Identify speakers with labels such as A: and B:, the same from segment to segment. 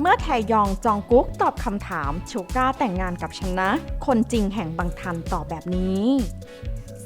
A: เมื่อแทยองจองกุ๊กตอบคำถามชูก้าแต่งงานกับฉันนะ คนจริงแห่งบางทันตอบแบบนี้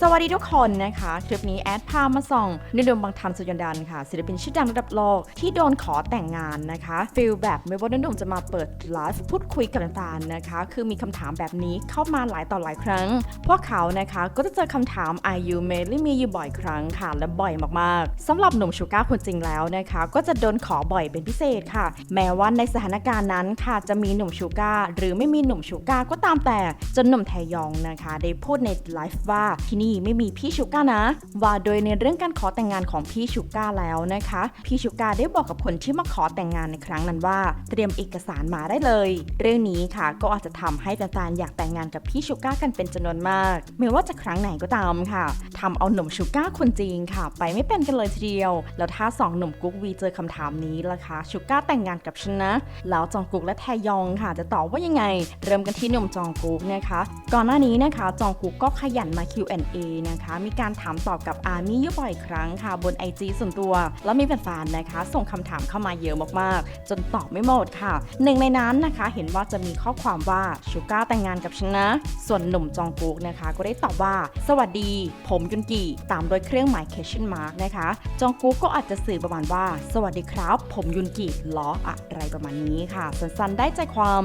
A: สวัสดีทุกคนนะคะ คลิปนี้แอดพามาส่องนิดมบางทันสุยนดันค่ะ ศิลปินชื่อดังระดับโลกที่โดนขอแต่งงานนะคะฟิลแบบไม่ว่านุ่มจะมาเปิดไลฟ์พูดคุยกับน้ำตาลนะคะ คือมีคำถามแบบนี้เข้ามาหลายต่อหลายครั้ง พวกเขานะคะก็จะเจอคำถาม Are you marry me อยู่บ่อยครั้งค่ะและบ่อยมากๆสำหรับหนุ่มชูก้าคนจริงแล้วนะคะ ก็จะโดนขอบ่อยเป็นพิเศษค่ะ แม้ว่าในสถานการณ์นั้นค่ะจะมีหนุ่มชูก้าหรือไม่มีหนุ่มชูก้าก็ตามแต่จนหนุ่มแทยองนะคะ ได้พูดในไลฟ์ว่าที่นี่ไม่มีพี่ชูก้านะ ว่าโดยในเรื่องการขอแต่งงานของพี่ชูก้าแล้วนะคะ พี่ชูก้าได้บอกกับคนที่มาขอแต่งงานในครั้งนั้นว่า เตรียมเอกสารมาได้เลย เรื่องนี้ค่ะก็อาจจะทำให้แฟนๆอยากแต่งงานกับพี่ชูก้ากันเป็นจำนวนมาก ไม่ว่าจะครั้งไหนก็ตามค่ะทำเอาหนุ่มชูก้าคนจีนค่ะ ไปไม่เป็นกันเลยทีเดียว แล้วถ้าสองหนุ่มกุ๊กวีเจอคำถามนี้ล่ะคะชูก้าแต่งงานกับฉันนะแล้วจองกุ๊กและแทยองค่ะ จะตอบว่ายังไง เริ่มกันที่หนุ่มจองกุ๊กนะคะ ก่อนหน้านี้นะคะจองกุ๊กก็ขยันมา Q&A นะคะ มีการถามตอบกับอาร์มี่อยู่บ่อยครั้งค่ะบน IG ส่วนตัว แล้วมีแฟนๆนะคะ ส่งคำถามเข้ามาเยอะมากๆ จนตอบไม่หมดค่ะ หนึ่งในนั้นนะคะเห็นว่าจะมีข้อความว่าชูก้าแต่งงานกับฉันนะ ส่วนหนุ่มจองกุ๊กนะคะ ก็ได้ตอบว่า สวัสดี ผมยุนกีตามโดยเครื่องหมาย question mark นะคะ จองกุ๊กก็อาจจะสื่อประมาณว่า สวัสดีครับ ผมยุนกีล้ออะไรประมาณนี้ค่ะ สั้นๆได้ใจความ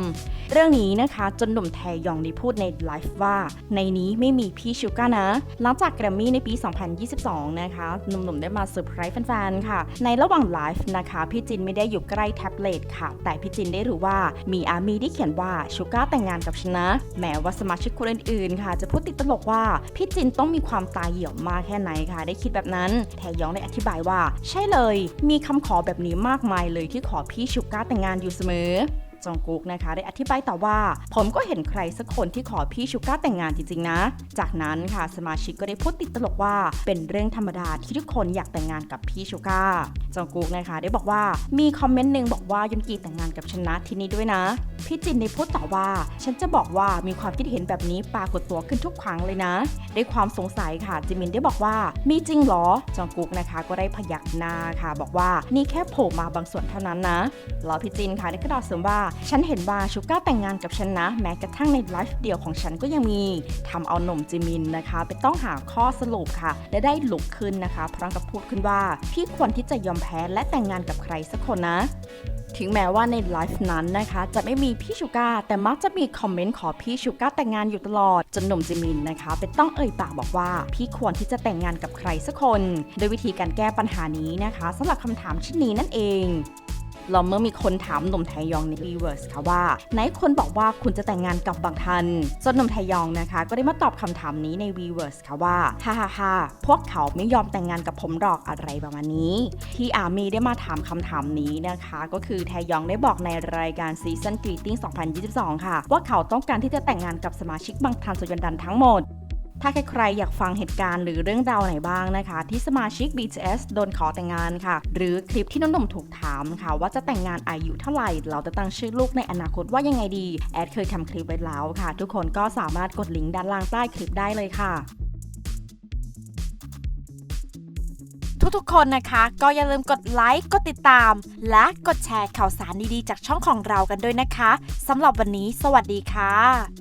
A: เรื่องนี้นะคะจนหนุ่มแทยองได้พูดในไลฟ์ว่า ในนี้ไม่มีพี่ชูก้านะหลังจากแกรมมี่ในปี 2022 นะคะหนุ่มๆได้มาเซอร์ไพรส์แฟนๆ ค่ะ ในระหว่างไลฟ์นะคะ พี่จินไม่ได้อยู่ใกล้แท็บเล็ตค่ะ แต่พี่จินได้รู้ว่ามีอาร์มีที่เขียนว่าชูก้าแต่งงานกับฉันนะ แม้ว่าสมาชิกคนอื่นๆ ค่ะ จะพูดติดตลกว่า พี่จินต้องมีความตายเหี่ยวมากแค่ไหนค่ะ ได้คิดแบบนั้นแทยองได้อธิบายว่า ใช่เลย มีคำขอแบบนี้มากมายเลยที่ขอพี่ชูก้าแต่งงานอยู่เสมอ จองกุ๊กนะคะ ได้อธิบายต่อว่า ผมก็เห็นใครสักคนที่ขอพี่ชูก้าแต่งงานจริงๆนะ จากนั้นค่ะสมาชิกก็ได้พูดติดตลกว่า เป็นเรื่องธรรมดาที่ทุกคนอยากแต่งงานกับพี่ชูก้าจองกุ๊กนะคะ ได้บอกว่ามีคอมเมนต์หนึ่งบอกว่ายุนกีแต่งงานกับชนะที่นี่ด้วยนะ พี่จินได้พูดต่อว่า ฉันจะบอกว่ามีความคิดเห็นแบบนี้ปรากฏตัวขึ้นทุกครั้งเลยนะด้วยความสงสัยค่ะจิมินได้บอกว่า มีจริงเหรอจองกุ๊กนะคะ ก็ได้พยักหน้าค่ะ บอกว่านี่แค่โผล่มาบางส่วนเท่านั้นนะแล้วพี่จินค่ะได้กระดาษเสริมว่าฉันเห็นว่าชูก้าแต่งงานกับฉันนะ แม้กระทั่งในไลฟ์เดียวของฉันก็ยังมีทำเอาหนุ่มจิมินนะคะ ไปต้องหาข้อสรุปค่ะ และได้ลุกขึ้นนะคะ พร้อมกับพูดขึ้นว่า พี่ควรที่จะยอมแพ้และแต่งงานกับใครสักคนนะถึงแม้ว่าในไลฟ์นั้นนะคะ จะไม่มีพี่ชูก้าแต่มักจะมีคอมเมนต์ขอพี่ชูก้าแต่งงานอยู่ตลอด จนหนุ่มจิมินนะคะ เป็นต้องเอ่ยปากบอกว่า พี่ควรที่จะแต่งงานกับใครสักคน โดยวิธีการแก้ปัญหานี้นะคะสำหรับคำถามชิ้นนี้นั่นเอง เราเมื่อมีคนถามหนุ่มไทยองในวีเวิร์สค่ะว่าไหนคนบอกว่าคุณจะแต่งงานกับบางทันจนหนุ่มไทยองนะคะ ก็ได้มาตอบคำถามนี้ในวีเวิร์สค่ะว่าฮ่าฮ่าฮ่าพวกเขาไม่ยอมแต่งงานกับผมหรอกอะไรประมาณนี้ ที่อาร์มีได้มาถามคำถามนี้นะคะ ก็คือแทยองได้บอกในรายการซีซันกรีติ้ง2022 ค่ะ ว่าเขาต้องการที่จะแต่งงานกับสมาชิกบางทันสุยันดันทั้งหมด ถ้าใครๆอยากฟังเหตุการณ์หรือเรื่องราวไหนบ้างนะคะ ที่สมาชิก BTS โดนขอแต่งงานค่ะ หรือคลิปที่น้องหนุ่มถูกถามค่ะ ว่าจะแต่งงานอายุเท่าไหร่ เราจะตั้งชื่อลูกในอนาคตว่ายังไงดี แอดเคยทำคลิปไว้แล้วค่ะ ทุกคนก็สามารถกดลิงก์ด้านล่างใต้คลิปได้เลยค่ะทุกๆ คนนะคะ ก็อย่าลืมกดไลค์ กดติดตาม และกดแชร์ข่าวสารดีๆ จากช่องของเรากันด้วยนะคะสำหรับวันนี้ สวัสดีค่ะ